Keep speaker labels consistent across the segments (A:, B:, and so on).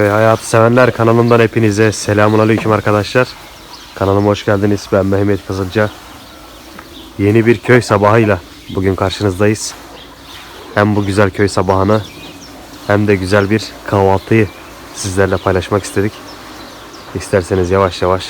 A: Köy hayatı sevenler kanalımdan hepinize selamun aleyküm arkadaşlar. Kanalıma hoş geldiniz. Ben Mehmet Kızılca. Yeni bir köy sabahıyla bugün karşınızdayız. Hem bu güzel köy sabahını hem de güzel bir kahvaltıyı sizlerle paylaşmak istedik. İsterseniz yavaş yavaş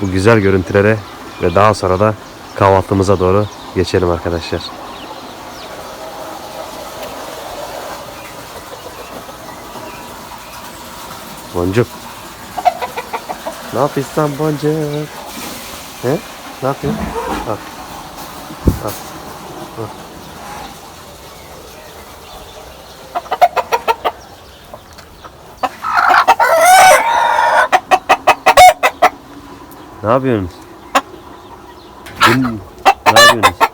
A: bu güzel görüntülere ve daha sonra da kahvaltımıza doğru geçelim arkadaşlar. Boncuk. Ne yapıyorsun boncuk? He? Ne yapıyorsun? Al. Al. Ne yapıyorsun? Dün ne yapıyorsunuz?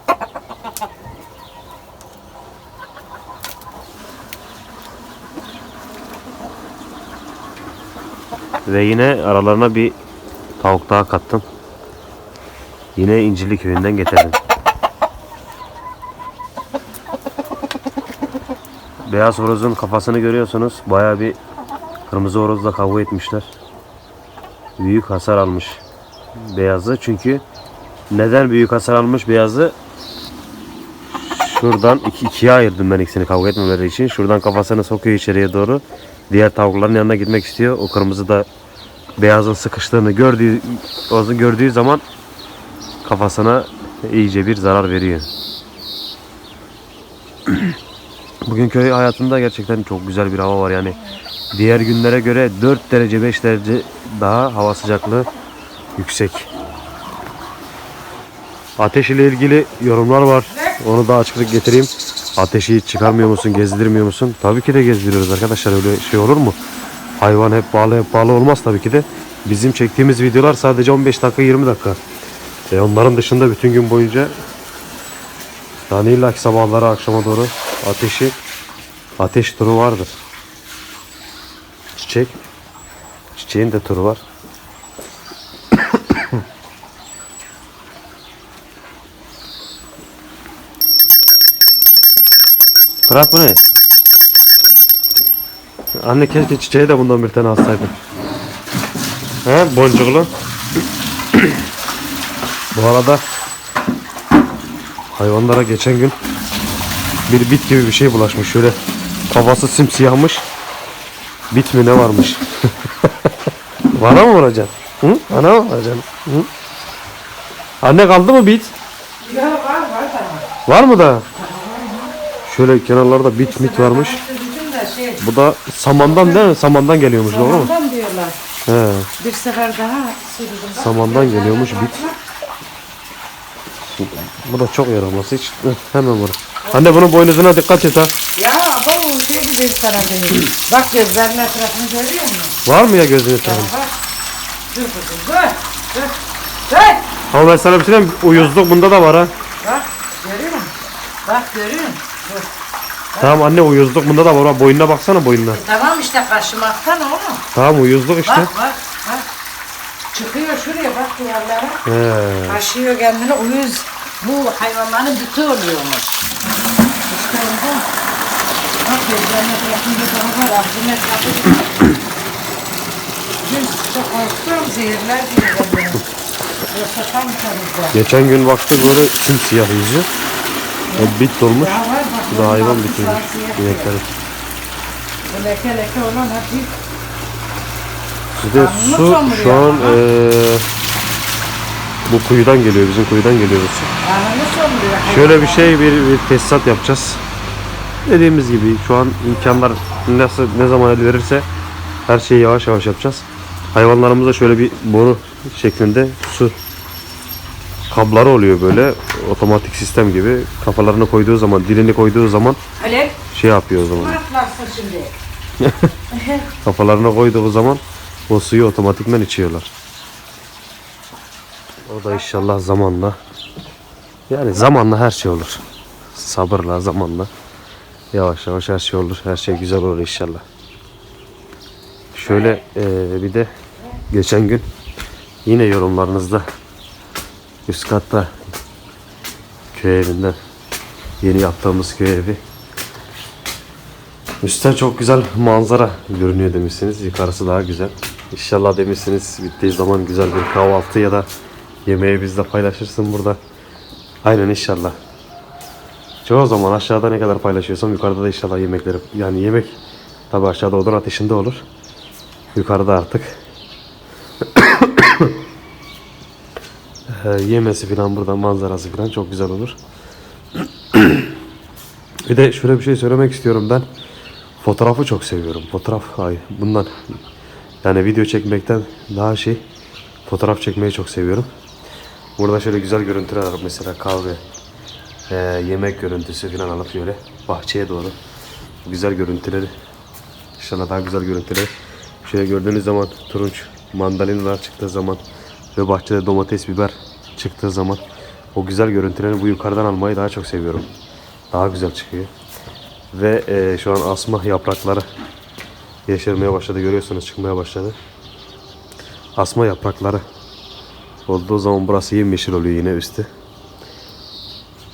A: Ve yine aralarına bir tavuk daha kattım. Yine İncirli köyünden getirdim. Beyaz horozun kafasını görüyorsunuz. Baya bir kırmızı horozla kavga etmişler. Büyük hasar almış beyazı. Çünkü neden büyük hasar almış beyazı? Şuradan iki, ikiye ayırdım ben ikisini kavga etmemeleri için. Şuradan kafasını sokuyor içeriye doğru. Diğer tavukların yanına gitmek istiyor. O kırmızı da beyazın sıkıştığını gördüğü, onu gördüğü zaman kafasına iyice bir zarar veriyor. Bugün köy hayatında gerçekten çok güzel bir hava var yani. Diğer günlere göre 4 derece 5 derece daha hava sıcaklığı yüksek. Ateş ile ilgili yorumlar var. Onu da açıklık getireyim. Ateşi çıkarmıyor musun, gezdirmiyor musun? Tabii ki de gezdiriyoruz arkadaşlar. Öyle şey olur mu? Hayvan hep bağlı hep bağlı olmaz tabii ki de. Bizim çektiğimiz videolar sadece 15 dakika 20 dakika. E onların dışında bütün gün boyunca yani illa ki sabahları akşama doğru ateşi ateş turu vardır. Çiçek çiçeğin de turu var. Fırat bu ne? Anne keşke çiçeği de bundan bir tane alsaydın. He boncuklu. Bu arada hayvanlara geçen gün bir bit gibi bir şey bulaşmış. Şöyle kafası simsiyahmış. Bit mi ne varmış? Bana mı vuracaksın? Hı? Bana mı vuracaksın? Hı? Anne kaldı mı bit?
B: Ya var var da var.
A: Var mı da? Şöyle kenarlarda bit mit varmış. Bu da samandan değil mi? Samandan geliyormuş doğru mu?
B: zamandan diyorlar.
A: He,
B: Bir sefer daha sürdüm.
A: samandan geliyormuş bit. Bu da çok yaramaz hiç. Hemen vur. Anne bunun boynuzuna dikkat et ha.
B: Ya bu şey gibi sana değil. Bak gözlerinin etrafını görüyor musun?
A: Var mı ya
B: Ya
A: tarım?
B: bak. Dur kızım dur. Dur. Dur.
A: Ama ben sana bir şey diyeyim? Uyuzluk bunda da var ha.
B: Bak görüyor musun? Bak görüyor musun? Dur.
A: Tamam anne uyuzluk bunda da var. ha. Boynuna baksana boynuna.
B: E, tamam işte kaşımaktan oğlum.
A: Tamam uyuzluk işte.
B: Bak bak bak. Çıkıyor şuraya bak duvarlara.
A: He.
B: Kaşıyor kendini uyuz. Bu hayvanların bütü oluyormuş. İşte. Bak gözlerine etrafında daha var. Dün çok korktum. Zehirler diye. Yoksa tam tanıdı.
A: Geçen gün baktık böyle simsiyah yüzü. O bit dolmuş. Bu da hayvan
B: siyah.
A: İneklerin.
B: Bu leke leke olan hadi.
A: Bir de su şu an eee, bu kuyudan geliyor. Bizim kuyudan geliyor su. Şöyle bir şey bir, bir tesisat yapacağız. Dediğimiz gibi şu an imkanlar nasıl ne zaman el verirse her şeyi yavaş yavaş yapacağız. Hayvanlarımıza şöyle bir boru şeklinde su kabları oluyor böyle otomatik sistem gibi kafalarını koyduğu zaman dilini koyduğu zaman
B: Alev.
A: şey yapıyor o zaman
B: Atlarsın şimdi.
A: kafalarına koyduğu zaman o suyu otomatikmen içiyorlar. O da inşallah zamanla yani zamanla her şey olur. Sabırla zamanla yavaş yavaş her şey olur. Her şey güzel olur inşallah. Şöyle eee, bir de geçen gün yine yorumlarınızda üst katta köy evinden yeni yaptığımız köy evi Üstten çok güzel manzara görünüyor demişsiniz. Yukarısı daha güzel. İnşallah demişsiniz bittiği zaman güzel bir kahvaltı ya da yemeği bizle paylaşırsın burada. Aynen inşallah. Çoğu zaman aşağıda ne kadar paylaşıyorsam yukarıda da inşallah yemekleri yani yemek tabi aşağıda odun ateşinde olur. Yukarıda artık Ee, yemesi falan burada manzarası falan çok güzel olur. bir de şöyle bir şey söylemek istiyorum ben. Fotoğrafı çok seviyorum. Fotoğraf ay bundan yani video çekmekten daha şey fotoğraf çekmeyi çok seviyorum. Burada şöyle güzel görüntüler var mesela kahve, e, yemek görüntüsü falan alıp şöyle bahçeye doğru güzel görüntüleri inşallah daha güzel görüntüler. Şöyle gördüğünüz zaman turunç mandalinalar çıktığı zaman ve bahçede domates, biber çıktığı zaman o güzel görüntüleri bu yukarıdan almayı daha çok seviyorum. Daha güzel çıkıyor. Ve e, şu an asma yaprakları yeşermeye başladı. Görüyorsunuz çıkmaya başladı. Asma yaprakları olduğu zaman burası yemyeşil oluyor yine üstü.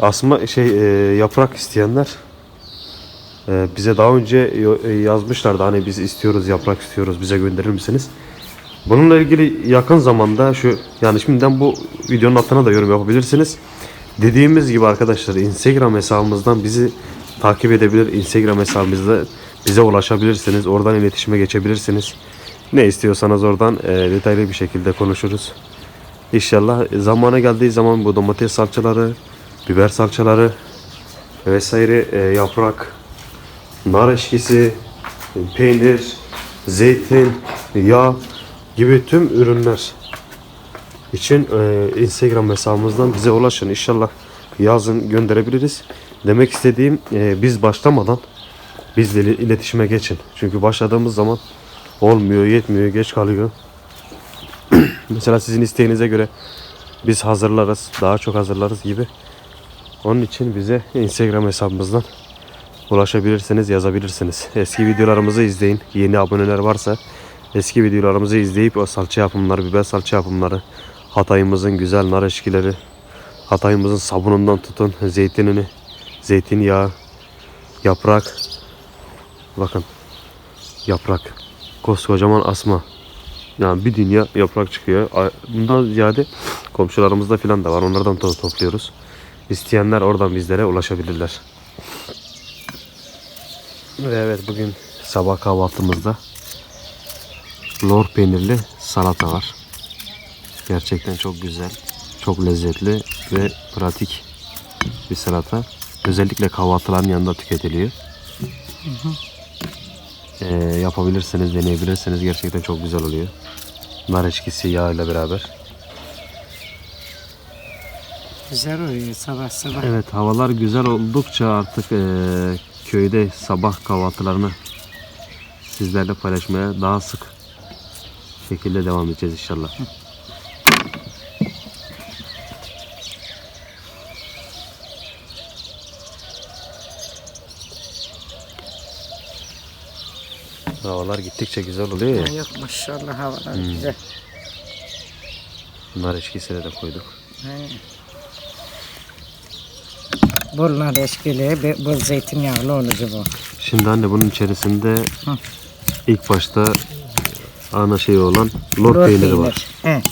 A: Asma şey e, yaprak isteyenler e, bize daha önce e, yazmışlardı hani biz istiyoruz yaprak istiyoruz bize gönderir misiniz? Bununla ilgili yakın zamanda şu yani şimdiden bu videonun altına da yorum yapabilirsiniz. Dediğimiz gibi arkadaşlar Instagram hesabımızdan bizi takip edebilir. Instagram hesabımızda bize ulaşabilirsiniz. Oradan iletişime geçebilirsiniz. Ne istiyorsanız oradan e, detaylı bir şekilde konuşuruz. İnşallah zamanı geldiği zaman bu domates salçaları, biber salçaları vesaire e, yaprak, nar eşkisi, peynir, zeytin, yağ gibi tüm ürünler için e, Instagram hesabımızdan bize ulaşın. İnşallah yazın gönderebiliriz. Demek istediğim e, biz başlamadan bizle iletişime geçin. Çünkü başladığımız zaman olmuyor, yetmiyor, geç kalıyor. Mesela sizin isteğinize göre biz hazırlarız, daha çok hazırlarız gibi. Onun için bize Instagram hesabımızdan ulaşabilirsiniz, yazabilirsiniz. Eski videolarımızı izleyin. Yeni aboneler varsa eski videolarımızı izleyip o salça yapımları, biber salça yapımları, Hatay'ımızın güzel nar eşkileri, Hatay'ımızın sabunundan tutun zeytinini, zeytinyağı, yaprak. Bakın yaprak. Koskocaman asma. Yani bir dünya yaprak çıkıyor. Bundan ziyade komşularımızda filan da var. Onlardan to- topluyoruz. İsteyenler oradan bizlere ulaşabilirler. Ve evet bugün sabah kahvaltımızda lor peynirli salata var. Gerçekten çok güzel, çok lezzetli ve pratik bir salata. Özellikle kahvaltıların yanında tüketiliyor. Ee, yapabilirsiniz, deneyebilirsiniz. Gerçekten çok güzel oluyor. Nar eşkisi yağ ile beraber.
B: Güzel oluyor sabah sabah.
A: Evet havalar güzel oldukça artık eee, köyde sabah kahvaltılarını sizlerle paylaşmaya daha sık şekilde devam edeceğiz inşallah. Havalar gittikçe güzel oluyor ya.
B: Yok maşallah havalar güzel.
A: Nar eşkisine de koyduk.
B: He. Bol nar eşkili, bol zeytinyağlı olacak bu.
A: Şimdi anne bunun içerisinde
B: Hı.
A: ilk başta ana şey olan lor,
B: Lor
A: peyniri var.
B: He.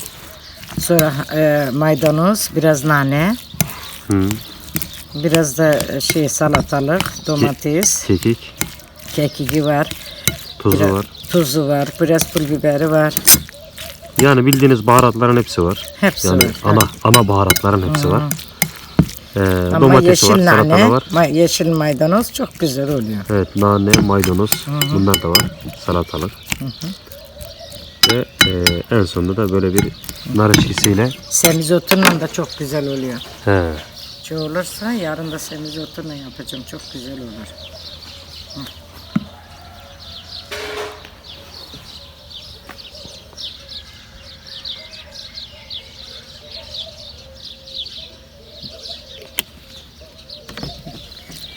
B: Sonra e, maydanoz, biraz nane,
A: Hı.
B: biraz da e, şey salatalık, domates,
A: Kekik,
B: kekiki var,
A: tuzu
B: biraz
A: var.
B: tuzu var, biraz pul biberi var.
A: Yani bildiğiniz baharatların hepsi var.
B: Hepsi
A: yani
B: var,
A: ana ana baharatların hepsi var. Ee,
B: Ama
A: domatesi
B: yeşil
A: var,
B: nane,
A: var.
B: ma- yeşil maydanoz çok güzel oluyor.
A: Evet, nane, maydanoz bunlar da var. Salatalık. Ve e, en sonunda da böyle bir nar eşkisiyle
B: Semizotunla da çok güzel oluyor.
A: he,
B: Şey olursa yarın da semizotunla yapacağım. Çok güzel olur.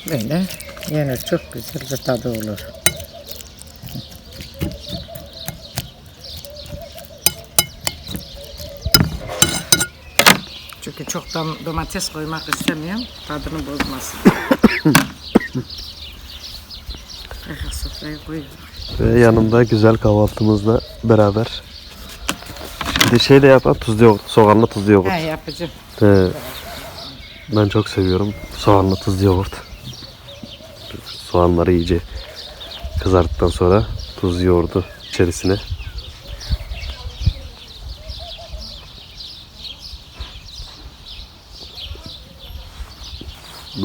B: Böyle yine çok güzel bir tadı olur. Çünkü çok domates koymak istemiyorum. Tadını bozmasın. Aha, sofraya koyuyorum.
A: Ve yanında güzel kahvaltımızla beraber. Şimdi şey de yapar tuzlu yoğurt. Soğanlı tuzlu yoğurt.
B: Ha yapacağım.
A: Ee, ben çok seviyorum soğanlı tuzlu yoğurt. Soğanları iyice kızarttıktan sonra tuzlu yoğurdu içerisine.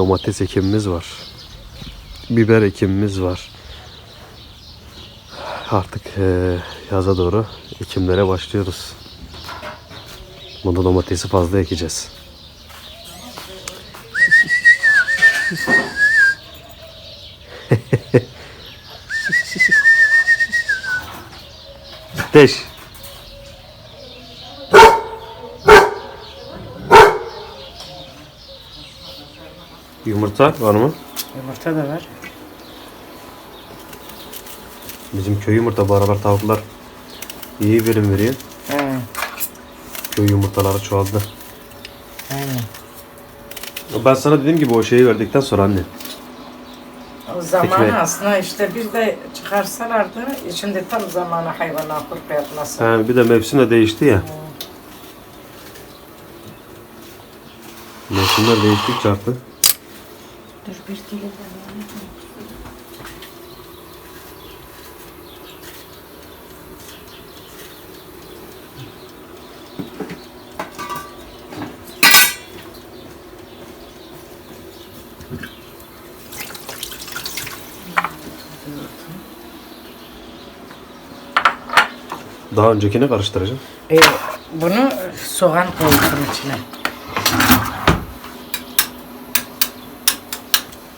A: Domates ekimimiz var. Biber ekimimiz var. Artık eee, yaza doğru ekimlere başlıyoruz. Bunda domatesi fazla ekeceğiz. Ateş. Yumurta var mı?
B: Yumurta da var.
A: Bizim köy yumurta bu aralar tavuklar iyi verim veriyor.
B: He.
A: Köy yumurtaları çoğaldı.
B: Aynen.
A: Ben sana dediğim gibi o şeyi verdikten sonra anne.
B: O zamanı
A: Ekmek.
B: aslında işte bir de çıkarsalardı şimdi tam zamanı hayvana kurpa yapması.
A: Ha, bir de mevsim de değişti ya. Mevsimler değiştikçe artık.
B: Dur bir dili
A: Daha öncekini karıştıracağım.
B: e, bunu soğan koydum içine.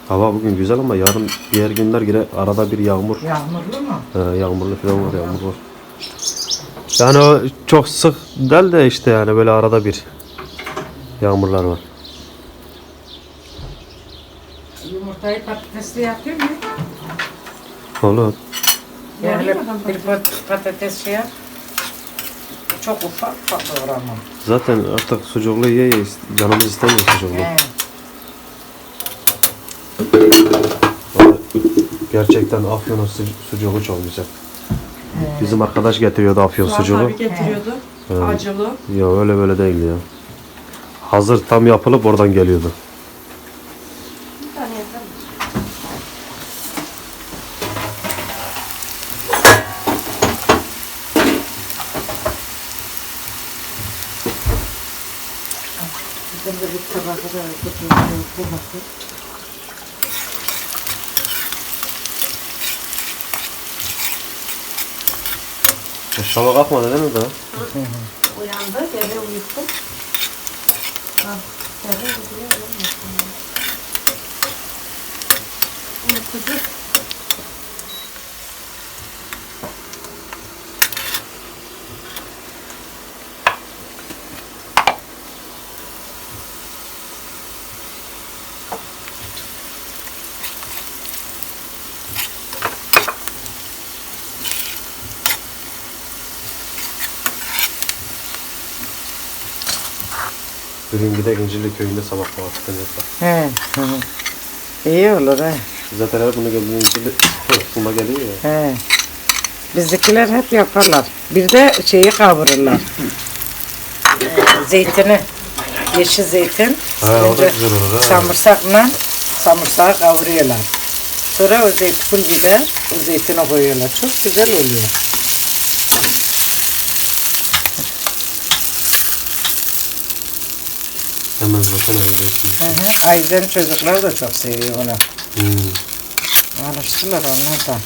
A: Hava bugün güzel ama yarın diğer günler yine arada bir yağmur.
B: Yağmurlu mu?
A: He, yağmurlu falan var yağmur var. Yani o çok sık değil de işte yani böyle arada bir yağmurlar var.
B: Yumurtayı patatesli yapayım mı?
A: Olur.
B: Yani bir pat- patates şey yap. Çok ufak ufak doğramam.
A: Zaten artık sucuklu ye ye canımız istemiyor sucuklu.
B: He.
A: Gerçekten Afyon'un su- sucuğu çok güzel. Bizim arkadaş getiriyordu Afyon
C: Suat
A: sucuğu.
C: abi getiriyordu. Acılı.
A: Ya öyle böyle değil ya. Hazır tam yapılıp oradan geliyordu.
C: Bir tane yeter.
B: Bizim de bir tabağı da götürüyor. Bu bakın.
A: Şama kalkmadı değil mi daha?
C: Uyandı, geri uyuttu. Ha, geri uyuyor. Uykucu.
A: Bir İncirli köyünde sabah kahvaltıda yapar.
B: He. İyi olur he.
A: Zaten her bunu geldiğinde İncirli aklıma geliyor ya.
B: He. Bizdekiler hep yaparlar. Bir de şeyi kavururlar. Ee, Zeytini. Yeşil zeytin.
A: Ha, o da güzel olur, ha.
B: Samırsakla samırsağı kavuruyorlar. Sonra o zeytin, pul biber, o zeytini koyuyorlar. Çok güzel oluyor.
A: Hemen zaten şimdi.
B: Hı hı. Ayzen çocuklar da çok seviyor onu.
A: Hmm.
B: Alıştılar onlar da.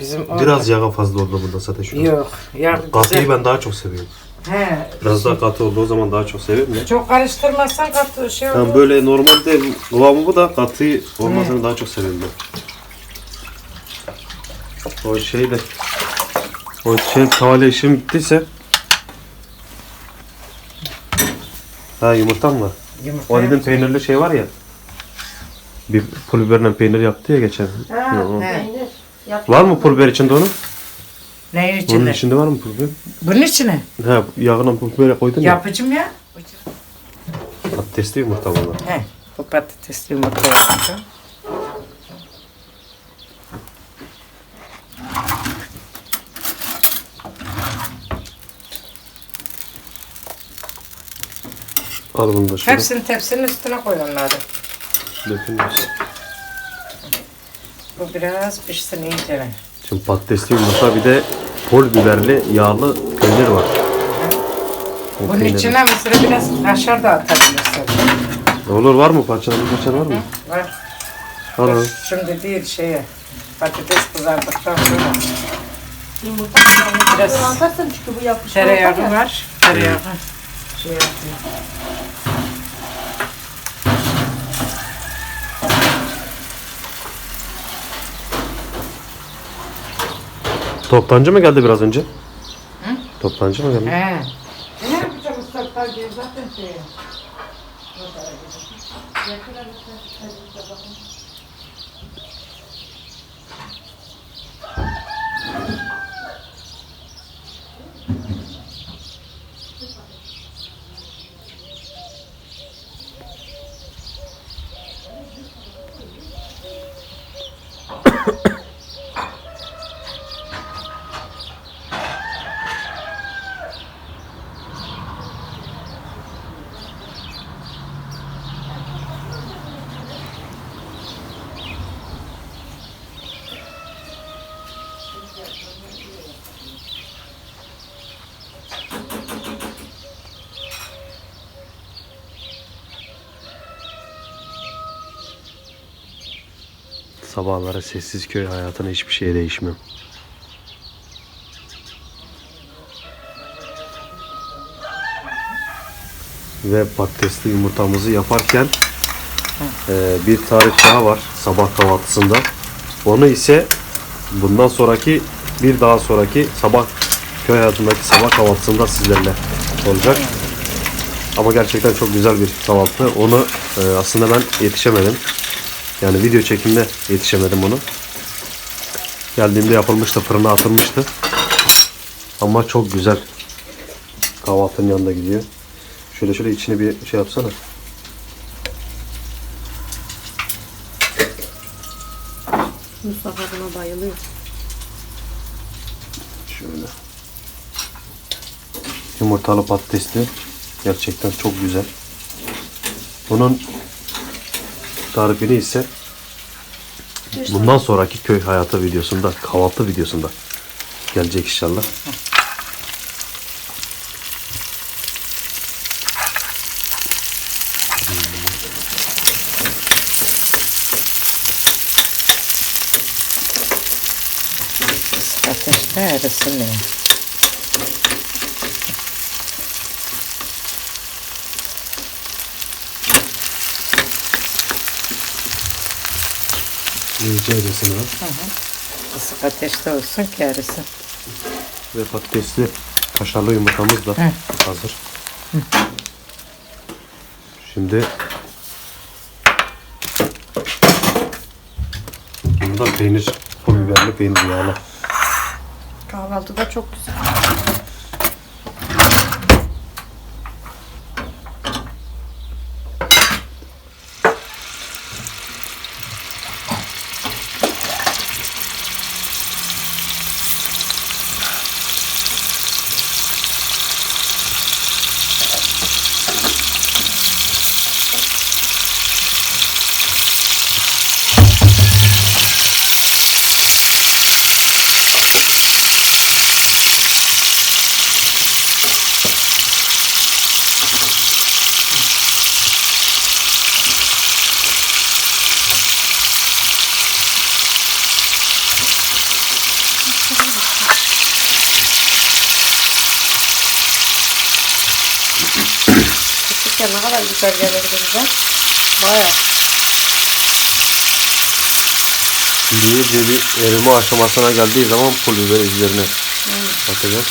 B: Bizim orada-
A: Biraz yağa fazla oldu bunda zaten şu an.
B: Yok. Ya
A: Katıyı ben daha çok seviyorum.
B: He.
A: Biraz daha katı olduğu zaman daha çok seviyorum ya.
B: Çok karıştırmazsan katı şey olur.
A: Yani böyle normalde kıvamı bu da katı olmasını daha çok seviyorum ben. O şey de o şey tavale işim bittiyse Ha yumurtam var.
B: Yumurta
A: O dedim peynirli şey var ya. Bir pul biberle peynir yaptı ya geçen.
C: Ha,
A: Yo.
B: He.
C: peynir. Yap.
A: Var mı pul biber içinde onun?
B: Neyin
A: Bunun
B: içinde?
A: içinde var mı pul biber?
B: Bunun içine.
A: He yağına pul biberi koydun ya.
B: Yapıcım ya.
A: Patatesli yumurta bunlar.
B: He. Bu patatesli yumurta yapacağım.
A: Al bunu da şöyle.
B: Hepsini tepsinin üstüne koy onları.
A: Dökülmüş.
B: Bu biraz pişsin iyice.
A: Şimdi patatesli yumurta bir de pul biberli yağlı peynir var. O
B: Bunun
A: peyniri-
B: içine mesela biraz kaşar da atabilirsin.
A: Olur var mı? Parçalı kaşar var mı?
B: Var.
A: Al al.
B: Şimdi değil şeye. Patates kızardıktan sonra.
C: Yumurta
B: Biraz
C: çünkü bu yapışma.
B: tereyağı var. Tereyağı. Şey yapıyor.
A: Toptancı mı geldi biraz önce? Toptancı mı geldi?
B: He. Ne diye zaten şey.
A: Sabahları sessiz köy hayatına hiçbir şey değişmiyor. Ve patatesli yumurtamızı yaparken eee, bir tarif daha var sabah kahvaltısında. Onu ise bundan sonraki bir daha sonraki sabah köy hayatındaki sabah kahvaltısında sizlerle olacak. Ama gerçekten çok güzel bir kahvaltı. Onu eee, aslında ben yetişemedim. Yani video çekimde yetişemedim onu. Geldiğimde yapılmıştı, fırına atılmıştı. Ama çok güzel. Kahvaltının yanında gidiyor. Şöyle şöyle içini bir şey yapsana.
C: Mustafa buna bayılıyor.
A: Şöyle. Yumurtalı patatesli. Gerçekten çok güzel. Bunun tarifini ise bundan sonraki köy hayatı videosunda, kahvaltı videosunda gelecek inşallah.
B: Ateşte erisin ya.
A: İyice erisin ha.
B: Kısık ateşte olsun ki erisin.
A: Ve patatesli kaşarlı yumurtamız da
B: Hı.
A: hazır. Şimdi bunda peynir, pul biberli peynir yağlı.
C: Kahvaltıda çok güzel. Ne kadar güzel gelirdi bize. Baya.
A: Şimdi iyice bir erime aşamasına geldiği zaman pul biberi üzerine atacağız.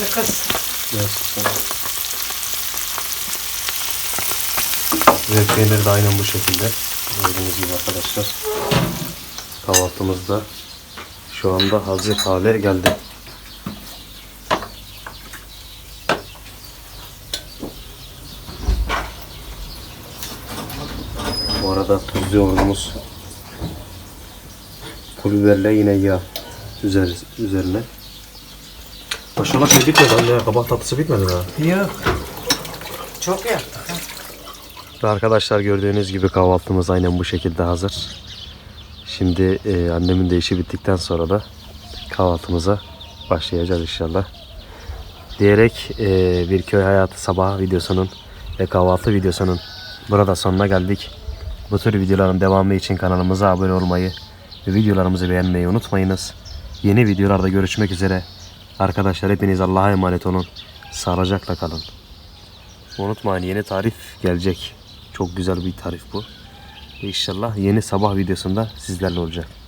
B: Bir kız.
A: Ve peynir de aynen bu şekilde. Gördüğünüz gibi arkadaşlar. Kahvaltımız da şu anda hazır hale geldi. Bu arada tuzlu yoğurdumuz pul biberle yine yağ üzeri, üzerine. Maşallah şey bitmedi anne. Kabak tatlısı bitmedi daha.
B: Yok. Çok yaptık.
A: Arkadaşlar gördüğünüz gibi kahvaltımız aynen bu şekilde hazır. Şimdi e, annemin de işi bittikten sonra da kahvaltımıza başlayacağız inşallah. Diyerek e, bir köy hayatı sabah videosunun ve kahvaltı videosunun burada sonuna geldik. Bu tür videoların devamı için kanalımıza abone olmayı ve videolarımızı beğenmeyi unutmayınız. Yeni videolarda görüşmek üzere. Arkadaşlar hepiniz Allah'a emanet olun. Sağlıcakla kalın. Unutmayın yeni tarif gelecek. Çok güzel bir tarif bu. İnşallah yeni sabah videosunda sizlerle olacak.